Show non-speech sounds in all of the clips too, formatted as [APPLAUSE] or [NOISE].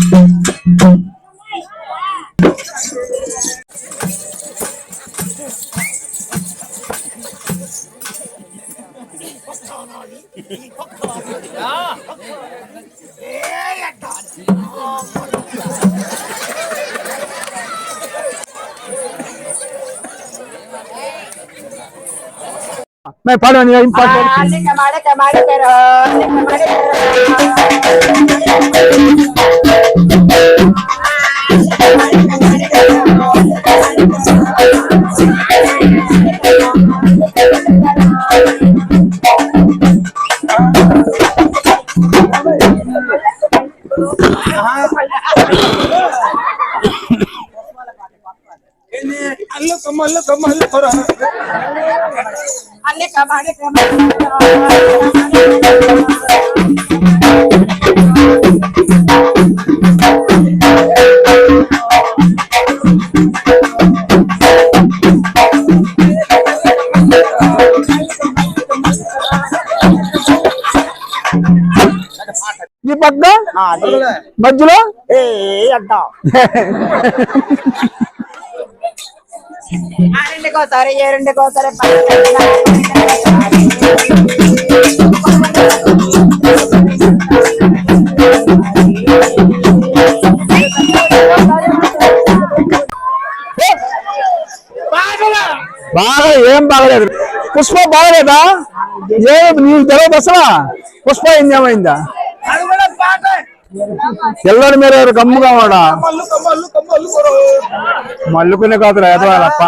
Thank you. मैं पढ़ो नहीं इम्पोर्टेंट आने कमाड़े అల్లుక మల్లుక మధ్యలో? ఏ అడ్డా. [LAUGHS] ఆరెండు కోసారి ఏరెండు కోసారి బాగా ఏం బాగలేదు. పుష్ప బాగలేదా? ఏ నీకు తెలియదు అసలు? పుష్ప ఏం ఏమైందా? ఎల్లడి మీరు ఎవరు గమ్ముగా వాడా మల్లుకునే కాదురా ఎదవాలప్ప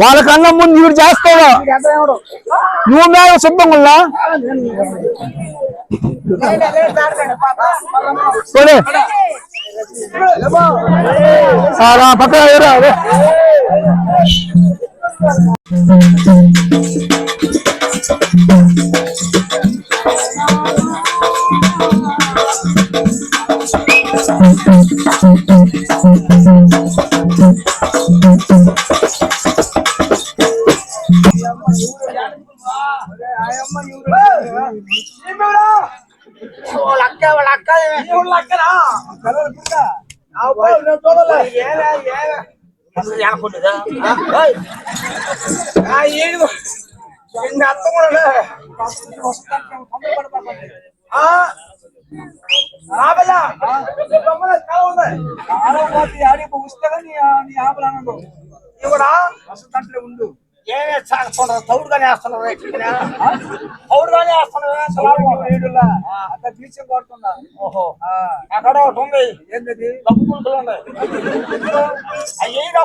వాళ్ళ కన్నా ముందు వీడు చేస్తాడు. నువ్వు. ఆ, రా, పక్కన ఎదురా, అదే. ఏడు. అర్థం కూడా ఉండు ఏమే సాగుతున్నారు తౌడుగానే వేస్తున్నారు తౌడుగానే వేస్తున్నారు అంత బీచం కొడుతున్నా ఓహో. అక్కడ ఒకటి ఉంది. ఏంటది డబ్బు పులుకులు ఉన్నాయి అయ్యి నా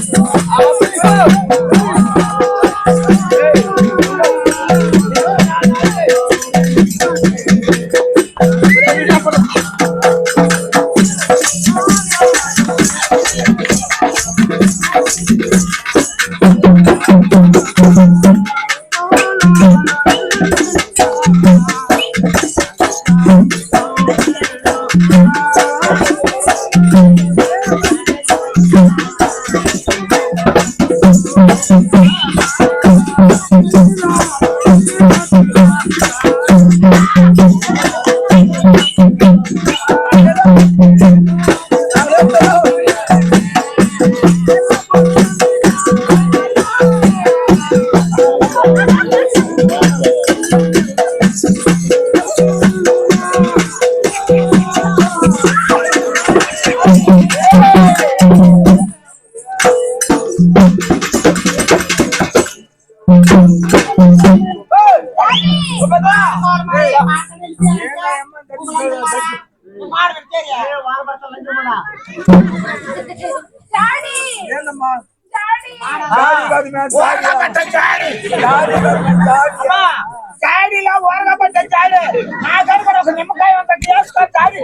చాడీలో ఊరగబడ్డ చాడి నా దగ్గర ఒక నిమ్మకాయ అంత చేసుకో చాడి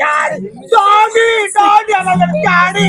చాడి చాడి చాడి అన్నది చాడి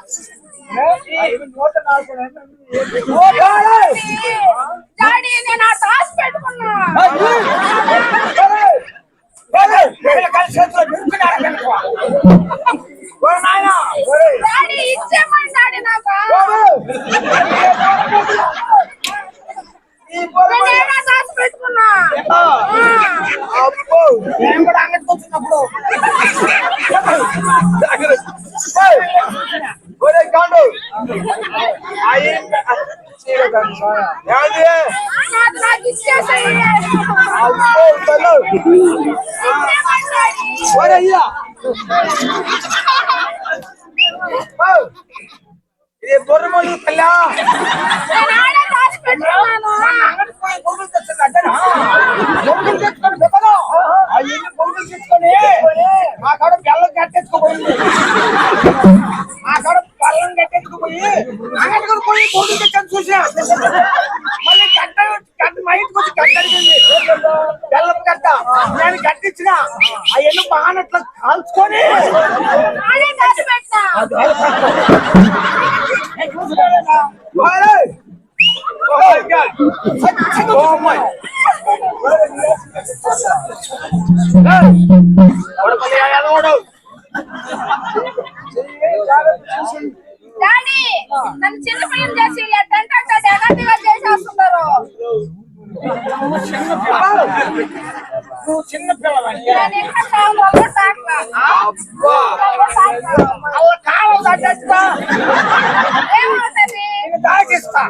డాడీ ఏందమ్మా నీకు? అప్పుడు కొనుక్కుంటున్నావు డాడీ ఏయ్, ఏయ్, పోరాయ్యా. ఏయ్, ఏమిటి? డాడీ ఏయ్, పోరాయ్యా. అమ్మ మాది మా. ఏయ్, నోట నాకునే. ఓ, ఏయ్, డాడీ నేను ఆ టాస్ పెట్టుకున్నా ఏయ్, ఏయ్, వీళ్ళ కలిసి చేతిలో నిరుకున్నారు కనుక. ఓ నాయనా, ఏయ్, డాడీ ఇచ్చేమని డాడీ నాకు ఏయ్. ఈ పొరపాటు- నేను ఆ టాస్ పెట్టుకున్నా ఆ, ఆ. అబ్బో. నేను కూడా అంగట్టుకొచ్చినప్పుడు ఏయ్, ఒరేయ్ కాండు. అయ్యి, చీర కాదు, సాయ. ఏది? నాకు నాకు ఇచ్చేసేయి అబ్బో, తల్లు. ఇచ్చేమని డాడీ ఒరేయ్, ఇయ్య. ఏయ్, ఇది బొర్రమొల్లి ఎవడు ఎదవడు? డాడీ నన్ను చిన్న పిల్లలు చేసి ఎలాంటిగా చేసేస్తున్నారు. నువ్వు చిన్న పిల్లవండి నేను ఇంకా చాలా తాకలా అబ్బా. అలా కాలం తగ్గట్టుగా ఏమవుతుంది నేను తాగిస్తా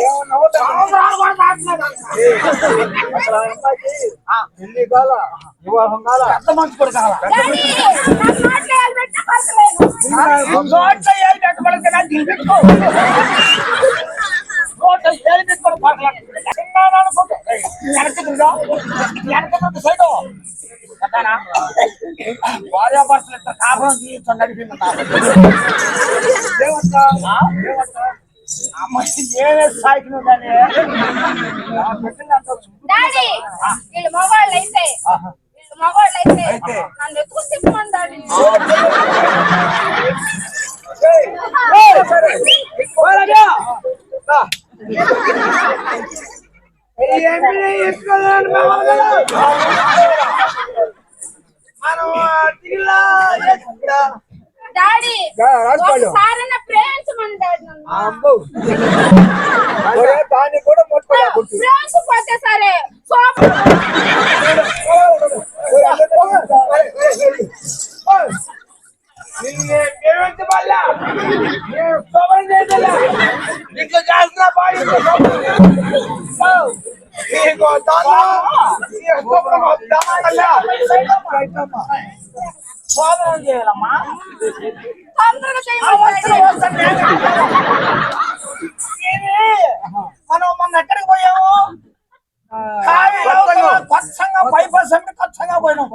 ఏమన్నా అవుతా? సంవత్సరాలు కూడా దాటినాడు అంట. అసలు ఆ అమ్మాయికి పెళ్లి కాల వివాహం కాల పెద్ద మంచి కూడా కావాలా డాడీ నాకు మాట్లాడాలి పెట్టిన పర్లేదు నోట్ల ఏళ్ళు పెట్టుకోలేదు కదా దీన్ని పెట్టుకో నోట్ల ఏళ్ళు పెట్టుకోవడం పర్లేదు చిన్నాను అనుకుంటే వెనక్కి తిరిగా వెనక్కి తిరిగి సైడు కదానా భార్యాభర్తలు ఇట్లా కాపురం జీవితం నడిపింది ఏమంటా అమ్మాయి ఏమే స్థాయికి నువ్వు కానీ పెట్టినంత డాడీ వీళ్ళు మగవాళ్ళు అయితే వీళ్ళు మగవాళ్ళు అయితే నన్ను ఎక్కువ తిప్పమని డాడీ ఏయ్, ఏయ్, సరే. మనం అడిగిలా ఎత్తుతా. డాడీ రా, రాజుపాలెం. ఒకసారి ప్రేమించమని డాడీ నన్ను అబ్బో. ఒరే, దాన్ని కూడా ముట్టుకోలే గుర్తు. ప్రేమించకపోతే సరే సోపు ఒరే, అందరూ ఒరే, ఒరే, ఒరే. నిన్ను ప్రేమించే వాళ్ళ. నేను శోభనం చేయగల. నీకు చేస్తున్న బాయ్ నీకు దాదా. నీకు శోభనం వద్దా? చేయాలమ్మా మనం మొన్న ఎక్కడికి పోయాము? కావేరి బైపాస్ అంటే ఫైవ్ పోయినాం.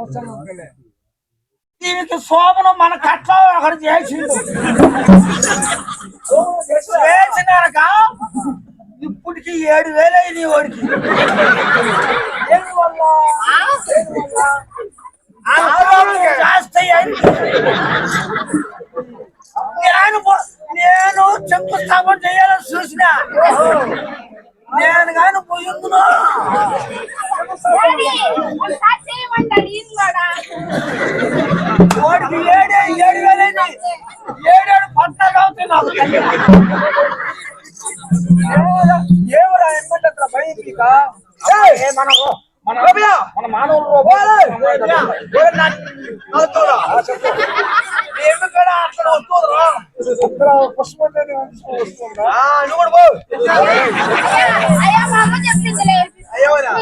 దీనికి శోభనం మన కట్ల అక్కడ చేసిండు. చేసినాక ఇప్పటికి ఏడు వేలు అయింది వాడికి. నేను నేను శంకుస్థాపన చేయాలని చూసిన. నేను కానీ ఇది కూడా. వాడికి ఏడే ఏడు వేలైంది. ఏడేడు పద్నాలుగు అవుతుంది నాకు తల్లి. ఏమరా ఎమ్మంటే భయం ఏ, మనకు మన మన మానవులు ఏమి కూడా అక్కడ వస్తుందిరా ఇక్కడ పుష్పం వస్తుందా నువ్వు కూడా అయ్యా చెప్పిందిలే అయ్యవరా?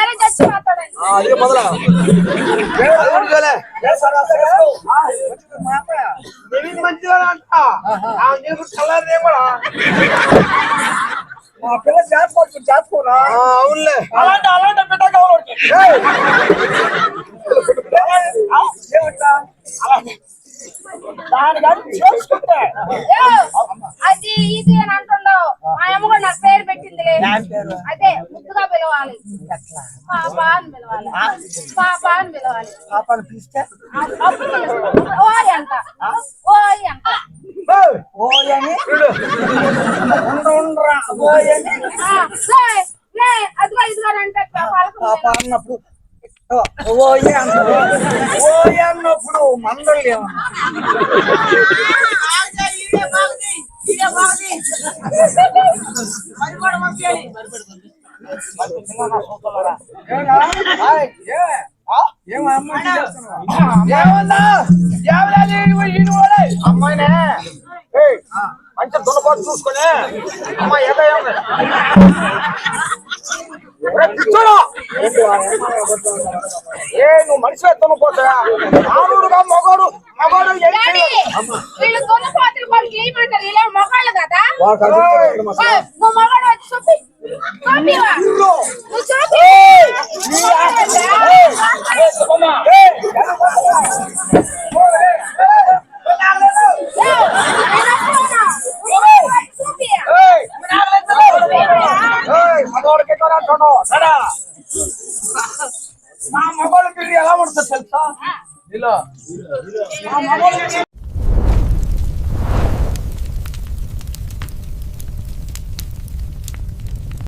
నేను చచ్చిపోతాడని అదే మంచిగా అంట కూడా మా పిల్ల జాతకోవచ్చు జాతకోరా ఆ, అవునులే. అలాంటి అలాంటి బిడ్డ కావాలి ఏమంటా? దాని కానీ చేసుకుంటే. ఏ, అది ఇది అని అంటుండవు. మా అమ్మ కూడా నాకు పేరు పెట్టిందిలే. అదే ముద్దుగా పిలవాలి. పాప అని పిలవాలి. పాప అని పిలవాలి. అప్పుడు పిలుస్తాం. పాప లేదు. అన్నప్పుడు ఓ ఏ అంటారు ఓ ఏ అన్నప్పుడు మందలు ఏమన్నా ఏమో అమ్మ ఏమన్నా ఏమన్నా ఈయన వాడే అమ్మాయినే ఏయ్, మంచి దున్నపాటు చూసుకొని. అమ్మాయి ఏదో ఏ నువ్వు మనిషి దున్నపోతా? ఆరుడుగా మగోడు మగోడు ఏం మా